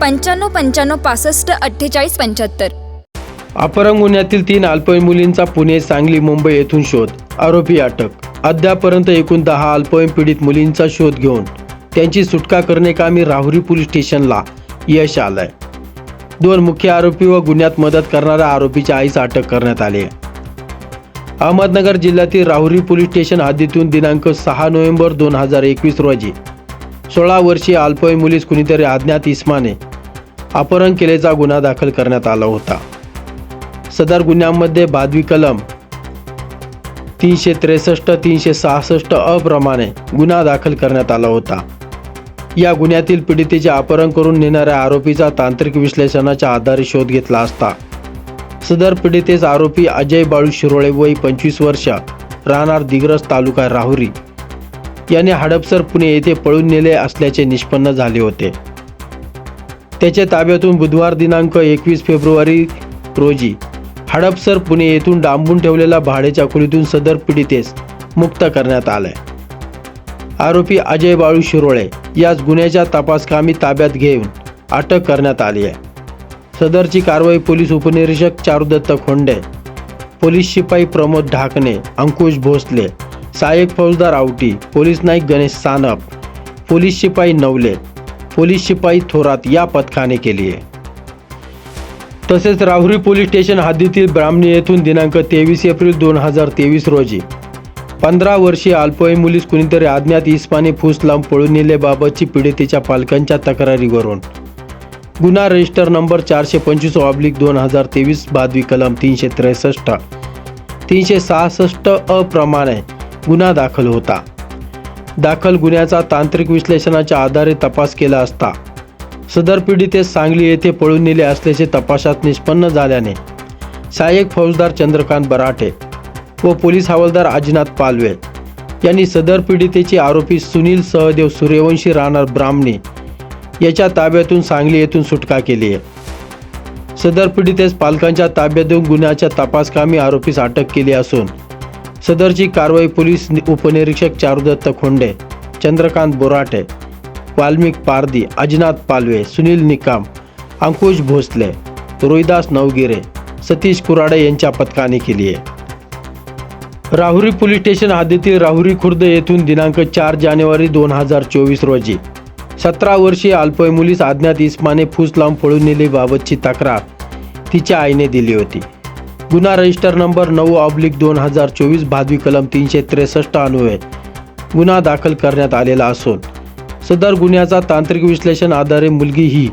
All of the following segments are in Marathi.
पंच्याण्णव पंच्याण्णव पासष्ट अठ्ठेचाळीस पंच्याहत्तर. अपहरण गुन्ह्यातील तीन अल्पवयीन मुलींचा पुणे सांगली मुंबई येथून शोध. आरोपी अटक. अद्यापर्यंत एकूण दहा अल्पवयीन पीडित मुलींचा शोध घेऊन त्यांची सुटका करणे कामी राहुरी पोलीस स्टेशनला यश आलंय. दोन मुख्य आरोपी व गुन्ह्यात मदत करणाऱ्या आरोपीच्या आईस अटक करण्यात आली आहे. अहमदनगर जिल्ह्यातील राहुरी पोलीस स्टेशन हद्दीतून दिनांक सहा नोव्हेंबर दोन हजार एकवीस रोजी सोळा वर्षीय अल्पवयीन मुलीस कुणीतरी अज्ञात इस्माने अपहरण केल्याचा गुन्हा दाखल करण्यात आला होता. सदर गुन्ह्यामध्ये बादवी कलम तीनशे त्रेसष्ट तीनशे सहासष्ट अप्रमाणे गुन्हा दाखल करण्यात आला होता. या गुन्ह्यातील पीडितेचे अपहरण करून नेणाऱ्या आरोपीचा तांत्रिक विश्लेषणाच्या आधारे शोध घेतला असता सदर पीडितेस आरोपी अजय बाळू शिरोळे वय पंचवीस वर्ष राहणार दिग्रस तालुका राहुरी याने हडपसर पुणे येथे पळून नेले असल्याचे निष्पन्न झाले होते. त्याच्या ताब्यातून बुधवार दिनांक एकवीस फेब्रुवारी रोजी हडपसर पुणे येथून डांबून ठेवलेल्या भाडेच्या खोलीतून सदर पीडितेस मुक्त करण्यात आलंय आरोपी अजय बाळू शिरोळे याच गुन्ह्याच्या तपासकामी ताब्यात घेऊन अटक करण्यात आली आहे. सदरची कारवाई पोलीस उपनिरीक्षक चारुदत्त खोंडे पोलीस शिपाई प्रमोद ढाकणे अंकुश भोसले सहाय्यक फौजदार आवटी पोलीस नाईक गणेश सानप पोलीस शिपाई नवले पोलीस शिपाई थोरात या पथकाने केली आहे. तसेच राहुरी पोलीस स्टेशन हद्दीतील ब्राह्मणी येथून दिनांक तेवीस एप्रिल दोन हजार तेवीस रोजी पंधरा वर्षीय अल्पवयीन मुलीस कुणीतरी अज्ञात इस्माने फूस लांब पळून नेल्याबाबतची पीडितेच्या पालकांच्या तक्रारीवरून. गुन्हा रजिस्टर नंबर चारशे पंचवीस ऑब्लिक दोन हजार तेवीस बादवी कलम तीनशे त्रेसष्ट तीनशे सहासष्ट अप्रमाणे गुन्हा दाखल होता. दाखल गुन्ह्याचा तांत्रिक विश्लेषणाच्या आधारे तपास केला असता. सदर पीडितेस सांगली येथे पळून नेले असल्याचे तपासात निष्पन्न झाल्याने सहाय्यक फौजदार चंद्रकांत बराटे व पोलीस हवालदार अजिनाथ पालवे यांनी सदर पीडितेचे आरोपी सुनील सहदेव सूर्यवंशी राहणार ब्राह्मणे याच्या ताब्यातून सांगली येथून सुटका केली आहे. सदर पीडितेस पालकांच्या ताब्यात देऊन गुन्ह्याच्या तपासकामी आरोपीस अटक केली असून सदरची कारवाई पोलीस उपनिरीक्षक चारुदत्त खोंडे चंद्रकांत बोराटे वाल्मिक पारदी अजिनाथ पालवे सुनील निकाम अंकुश भोसले रोहिदास नवगिरे सतीश कुराडे यांच्या पथकाने केली आहे. राहुरी पोलीस स्टेशन हद्दीतील राहुरी खुर्द येथून दिनांक चार जानेवारी दोन हजार चोवीस रोजी सतरा वर्षीय अल्पवय मुलीस अज्ञात इस्माने फूस लावून पळून नेलेबाबतची तक्रार तिच्या आईने दिली होती. गुन्हा रजिस्टर नंबर नऊ ऑब्लिक दोन हजार चोवीस भादवी कलम तीनशे त्रेसष्ट अन्वये. गुन्हा दाखल करण्यात आलेला असून सदर गुन्ह्याचा तांत्रिक विश्लेषण आधारे मुलगी ही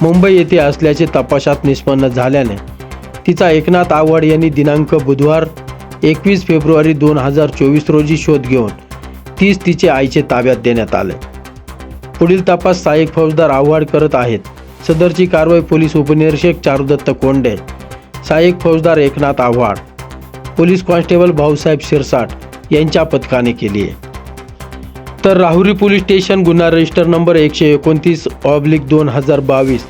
मुंबई येथे असल्याचे तपासात निष्पन्न झाल्याने तिचा एकनाथ आव्हाड यांनी दिनांक बुधवार एकवीस फेब्रुवारी दोन हजार चोवीस रोजी शोध घेऊन तीस तिचे आईचे ताब्यात देण्यात आले. पुढील तपास सहाय्यक फौजदार आव्हाड करत आहेत. सदरची कारवाई पोलीस उपनिरीक्षक चारुदत्त कोंडे सहाय्यक फौजदार एकनाथ आव्हाड पोलीस कॉन्स्टेबल भाऊसाहेब शिरसाट यांच्या पथकाने केली आहे. तर राहुरी पोलीस स्टेशन गुन्हा रजिस्टर नंबर एकशे एकोणतीस ऑब्लिक दोन हजार बावीस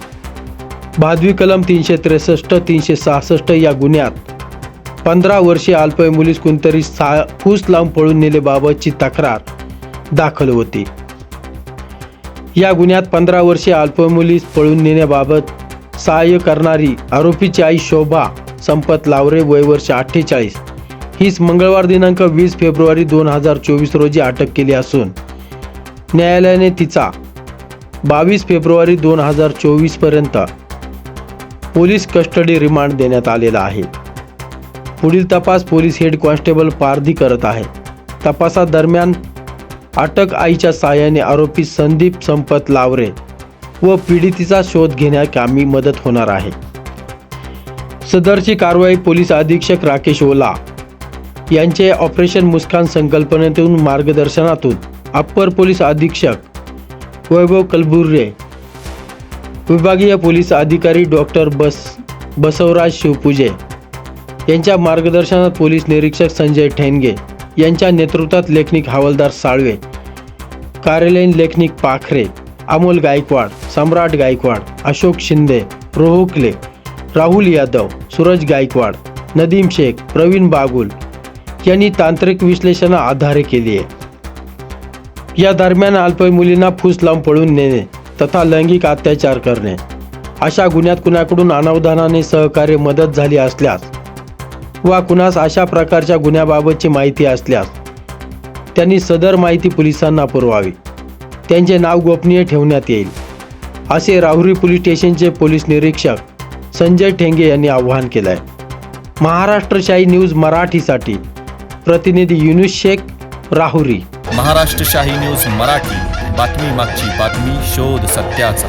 भादवी कलम तीनशे त्रेसष्ट तीनशे सहासष्ट या गुन्ह्यात पंधरा वर्षीय अल्पवयीन मुलीस कोणतरी सा फूस लांब पळून नेलेबाबतची तक्रार दाखल होती. या गुन्ह्यात पंधरा वर्षीय अल्पवयीन मुलीस पळून नेण्याबाबत सहाय्य करणारी आरोपीची आई शोभा संपत लावरे वय वर्ष अठ्ठेचाळीस. हीच मंगळवार दिनांक वीस फेब्रुवारी दोन हजार चोवीस रोजी अटक केली असून न्यायालयाने तिचा बावीस फेब्रुवारी दोन हजार चोवीसपर्यंत पोलीस कस्टडी रिमांड देण्यात आलेला आहे. पुढील तपास पोलीस हेड कॉन्स्टेबल पारधी करत आहे. तपासादरम्यान अटक आईच्या साहाय्याने आरोपी संदीप संपत लावरे व पीडितीचा शोध घेण्याकामी मदत होणार आहे. सदरची कारवाई पोलीस अधीक्षक राकेश ओला यांचे ऑपरेशन मुस्कान संकल्पनेतून मार्गदर्शनातून अप्पर पोलीस अधीक्षक वैभव कलबुर्रे विभागीय पोलीस अधिकारी डॉक्टर बस बसवराज शिवपूजे यांच्या मार्गदर्शनात पोलीस निरीक्षक संजय ठेंगे यांच्या नेतृत्वात लेखनिक हवालदार साळवे कार्यालयीन लेखनिक पाखरे अमोल गायकवाड सम्राट गायकवाड अशोक शिंदे रोहुकले राहुल यादव सूरज गायकवाड नदीम शेख प्रवीण बागुल यांनी तांत्रिक विश्लेषणा आधारे केली आहे या दरम्यान अल्पवयीन मुलींना फूस लावून पळून नेणे तथा लैंगिक अत्याचार करणे. अशा गुन्ह्यात कुणाकडून अनावधानाने सहकार्य मदत झाली असल्यास वा कुणास अशा प्रकारच्या गुन्ह्याबाबतची माहिती असल्यास त्यांनी सदर माहिती पोलिसांना पुरवावी. त्यांचे नाव गोपनीय ठेवण्यात येईल. असे राहुरी पोलीस स्टेशनचे पोलीस निरीक्षक संजय ठेंगे यांनी आवाहन केलं आहे महाराष्ट्रशाही न्यूज मराठीसाठी. प्रतिनिधी युनुस शेख राहुरी. महाराष्ट्रशाही न्यूज मराठी. बातमी मागची बातमी शोध सत्याचा.